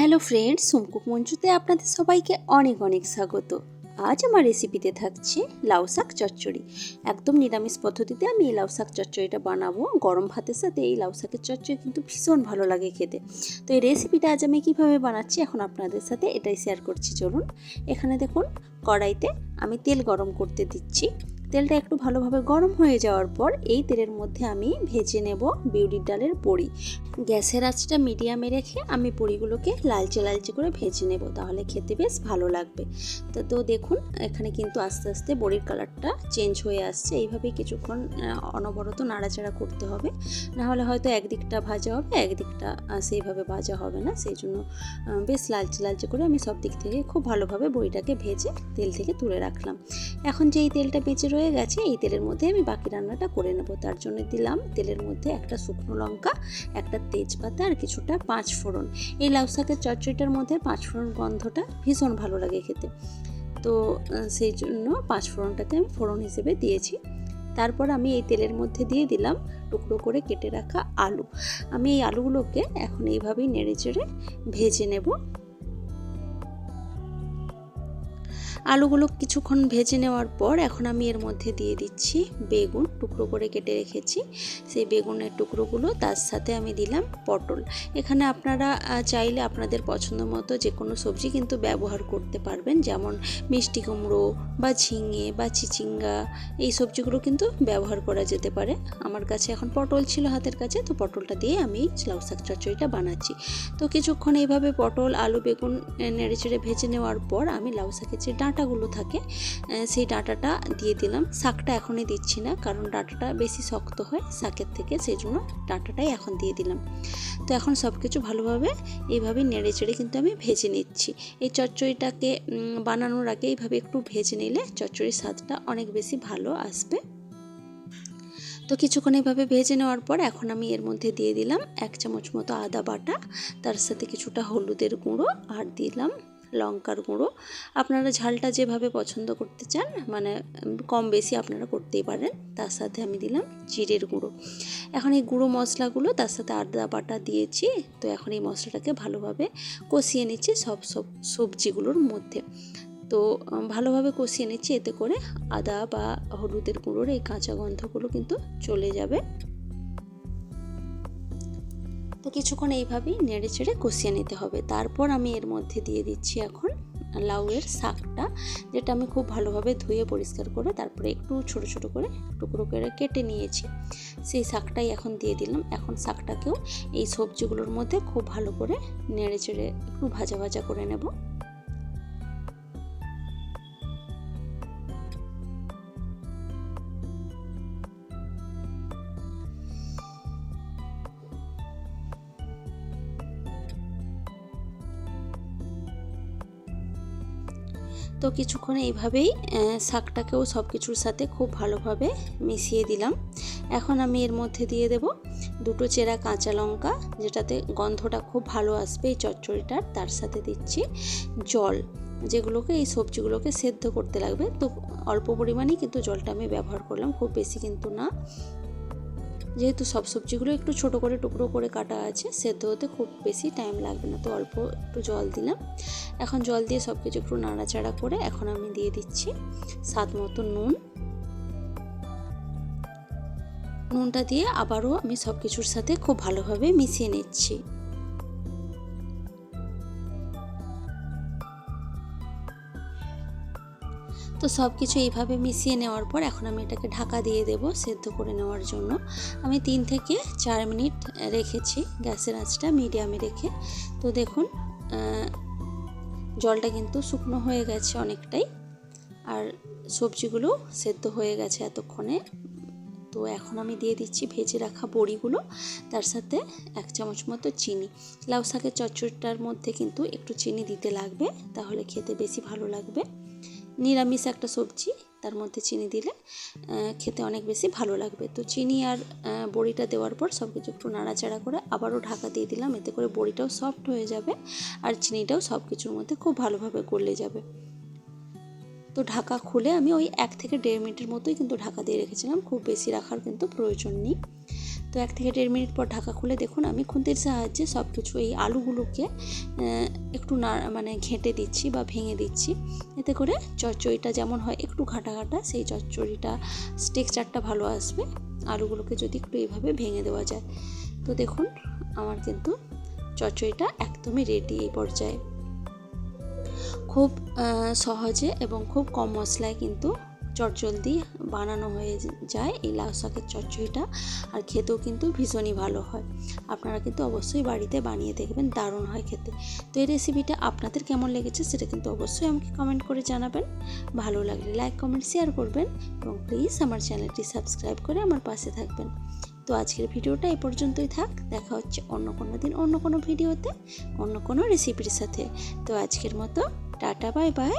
Hello friends সোমকুক মঞ্চুতে আপনাদের সবাইকে অনেক অনেক স্বাগত। আজ আমার রেসিপিতে থাকছে লাউ শাক চচ্চড়ি। একদম নিরামিষ পদ্ধতিতে আমি এই লাউ শাক চচ্চড়িটা বানাবো। গরম ভাতের সাথে এই লাউ শাকের চচ্চড়ি কিন্তু ভীষণ ভালো লাগে খেতে। তো এই রেসিপিটা আজ আমি কীভাবে বানাচ্ছি এখন আপনাদের সাথে এটাই শেয়ার করছি। চলুন, এখানে দেখুন, কড়াইতে আমি তেল গরম করতে দিচ্ছি। তেলটা একটু ভালোভাবে গরম হয়ে যাওয়ার পর এই তেলের মধ্যে আমি ভেজে নেব বিউলির ডালের বড়ি। গ্যাসের আঁচটা মিডিয়ামে রেখে আমি বড়িগুলোকে লালচে লালচে করে ভেজে নেব, তাহলে খেতে বেশ ভালো লাগবে। তো তো দেখুন, এখানে কিন্তু আস্তে আস্তে বড়ির কালারটা চেঞ্জ হয়ে আসছে। এইভাবেই কিছুক্ষণ অনবরত নাড়াচাড়া করতে হবে। নাহলে হয়তো একদিকটা ভাজা হবে, একদিকটা সেইভাবে ভাজা হবে না। সেই জন্য বেশ লালচে লালচে করে আমি সব দিক থেকে খুব ভালোভাবে বড়িটাকে ভেজে তেল থেকে তুলে রাখলাম। এখন যে এই তেলটা বেঁচে রয়ে গেছে, এই তেলের মধ্যে আমি বাকি রান্নাটা করে নেব। তার জন্য দিলাম তেলের মধ্যে একটা শুকনো লঙ্কা, একটা তেজপাতা আর কিছুটা পাঁচ ফোড়ন। এই লাউ শাকের চচ্চড়িটার মধ্যে পাঁচ ফোড়ন গন্ধটা ভীষণ ভালো লাগে খেতে। তো সেই জন্য পাঁচ ফোড়নটাকে আমি ফোড়ন হিসেবে দিয়েছি। তারপর আমি এই তেলের মধ্যে দিয়ে দিলাম টুকরো করে কেটে রাখা আলু। আমি এই আলুগুলোকে এখন এইভাবেই নেড়ে চেড়ে ভেজে নেব। আলুগুলো কিছুক্ষণ ভেজে নেওয়ার পর এখন আমি এর মধ্যে দিয়ে দিচ্ছি বেগুন টুকরো করে কেটে রেখেছি। সেই বেগুনের টুকরোগুলো তার সাথে আমি দিলাম পটল। এখানে আপনারা চাইলে আপনাদের পছন্দ মতো যে কোনো সবজি কিন্তু ব্যবহার করতে পারবেন। যেমন মিষ্টি কুমড়ো বা ঝিঙে বা চিচিঙ্গা, এই সবজিগুলো কিন্তু ব্যবহার করা যেতে পারে। আমার কাছে এখন পটল ছিল হাতের কাছে, তো পটলটা দিয়ে আমি লাউ শাক চচ্চড়িটা বানাচ্ছি। তো কিছুক্ষণ এইভাবে পটল, আলু, বেগুন নেড়ে চেড়ে ভেজে নেওয়ার পর আমি লাউ শাকের যে ডাঁটাগুলো থাকে সেই ডাঁটাটা দিয়ে দিলাম। শাকটা এখনই দিচ্ছি না, কারণ ডাঁটাটা বেশি শক্ত হয় শাকের থেকে সেই জন্য ডাঁটাটাই এখন দিয়ে দিলাম। তো এখন সব কিছু ভালোভাবে এইভাবে নেড়ে চেড়ে কিন্তু আমি ভেজে নিচ্ছি। এই চচ্চড়িটাকে বানানোর আগে এইভাবে একটু ভেজে নিলে চচ্চড়ির স্বাদটা অনেক বেশি ভালো আসবে। তো কিছুক্ষণ এইভাবে ভেজে নেওয়ার পর এখন আমি এর মধ্যে দিয়ে দিলাম এক চামচ মতো আদা বাটা, তার সাথে কিছুটা হলুদের গুঁড়ো আর দিলাম লঙ্কার গুঁড়ো। আপনারা ঝালটা যেভাবে পছন্দ করতে চান মানে কম বেশি আপনারা করতেই পারেন। তার সাথে আমি দিলাম জিরের গুঁড়ো। এখন এই গুঁড়ো মশলাগুলো, তার সাথে আদা বাটা দিয়েছি। তো এখন এই মশলাটাকে ভালোভাবে কষিয়ে নিচ্ছি সব সব সবজিগুলোর মধ্যে। তো ভালোভাবে কষিয়ে নিচ্ছি, এতে করে আদা বা হলুদের গুঁড়োর এই কাঁচা গন্ধগুলো কিন্তু চলে যাবে। তো কিছুক্ষণ এইভাবেই নেড়ে চেড়ে কষিয়ে নিতে হবে। তারপর আমি এর মধ্যে দিয়ে দিচ্ছি এখন লাউয়ের শাকটা, যেটা আমি খুব ভালোভাবে ধুয়ে পরিষ্কার করে তারপরে একটু ছোট ছোট করে টুকরো করে কেটে নিয়েছি। সেই শাকটাই এখন দিয়ে দিলাম। এখন শাকটাকেও এই সবজিগুলোর মধ্যে খুব ভালো করে নেড়ে চেড়ে একটু ভাজা ভাজা করে নেব। তো কিছুক্ষণ এইভাবেই শাকটাকেও সব কিছুর সাথে খুব ভালোভাবে মিশিয়ে দিলাম। এখন আমি এর মধ্যে দিয়ে দেব দুটো চেরা কাঁচা লঙ্কা, যেটাতে গন্ধটা খুব ভালো আসবে এই চচ্চড়িটার, তার সাথে দিচ্ছি জল, যেগুলোকে এই সবজিগুলোকে সেদ্ধ করতে লাগবে। তো অল্প পরিমাণেই কিন্তু জলটা আমি ব্যবহার করলাম, খুব বেশি কিন্তু না। যেহেতু সব সবজিগুলো একটু ছোট করে টুকরো করে কাটা আছে, সেদ্ধ হতে খুব বেশি টাইম লাগবে না, তো অল্প একটু জল দিলাম। এখন জল দিয়ে সব কিছু একটু নাড়াচাড়া করে এখন আমি দিয়ে দিচ্ছি স্বাদ মতো নুন। নুনটা দিয়ে আবারও আমি সব কিছুর সাথে খুব ভালোভাবে মিশিয়ে নিচ্ছি। তো সব কিছু এইভাবে মিশিয়ে নেওয়ার পর এখন আমি এটাকে ঢাকা দিয়ে দেব সেদ্ধ করে নেওয়ার জন্য। আমি তিন থেকে চার মিনিট রেখেছি গ্যাসের আঁচটা মিডিয়ামে রেখে। তো দেখুন জলটা কিন্তু শুকনো হয়ে গেছে অনেকটাই। আর সবজিগুলো সেদ্ধ হয়ে গেছে এতক্ষণে। তো এখন আমি দিয়ে দিচ্ছি ভেজে রাখা বড়িগুলো, তার সাথে এক চামচ মতো চিনি। লাউ শাকের চচ্চড়টার মধ্যে কিন্তু একটু চিনি দিতে লাগবে, তাহলে খেতে বেশি ভালো লাগবে। নিরামিষ একটা সবজি তার মধ্যে চিনি দিলে খেতে অনেক বেশি ভালো লাগবে। তো চিনি আর বড়িটা দেওয়ার পর সব কিছু একটু নাড়াচাড়া করে আবারও ঢাকা দিয়ে দিলাম। এতে করে বড়িটাও সফট হয়ে যাবে আর চিনিটাও সব কিছুর মধ্যে খুব ভালোভাবে গলে যাবে। তো ঢাকা খুলে আমি ওই এক থেকে দেড় মিনিটের মতোই কিন্তু ঢাকা দিয়ে রেখেছিলাম। খুব বেশি রাখার কিন্তু প্রয়োজন নেই। তো এক থেকে দেড় মিনিট পর ঢাকা খুলে দেখুন আমি খুন্তির সাহায্যে সব কিছু এই আলুগুলোকে একটু না মানে ঘেঁটে দিচ্ছি বা ভেঙে দিচ্ছি। এতে করে চচ্চড়িটা যেমন হয় একটু ঘাটা ঘাটা, সেই চচ্চড়িটা, টেক্সচারটা ভালো আসবে। আলুগুলোকে যদি একটু এইভাবে ভেঙে দেওয়া যায়। তো দেখুন, আমার কিন্তু চচ্চড়িটা একদমই রেডি এই পর্যায়ে। খুব সহজে এবং খুব কম মশলায় কিন্তু চটজলদি বানানো হয়ে যায় এই লাউ শাকের চচ্চড়িটা। আর খেতেও কিন্তু ভীষণই ভালো হয়। আপনারা কিন্তু অবশ্যই বাড়িতে বানিয়ে দেখবেন, দারুণ হয় খেতে। তো এই রেসিপিটা আপনাদের কেমন লেগেছে সেটা কিন্তু অবশ্যই আমাকে কমেন্ট করে জানাবেন। ভালো লাগলে লাইক কমেন্ট শেয়ার করবেন এবং প্লিজ আমার চ্যানেলটি সাবস্ক্রাইব করে আমার পাশে থাকবেন। তো আজকের ভিডিওটা এই পর্যন্তই থাক। দেখা হচ্ছে অন্য কোনো দিন অন্য কোনো ভিডিওতে অন্য কোনো রেসিপির সাথে। তো আজকের মতো টাটা বাই বাই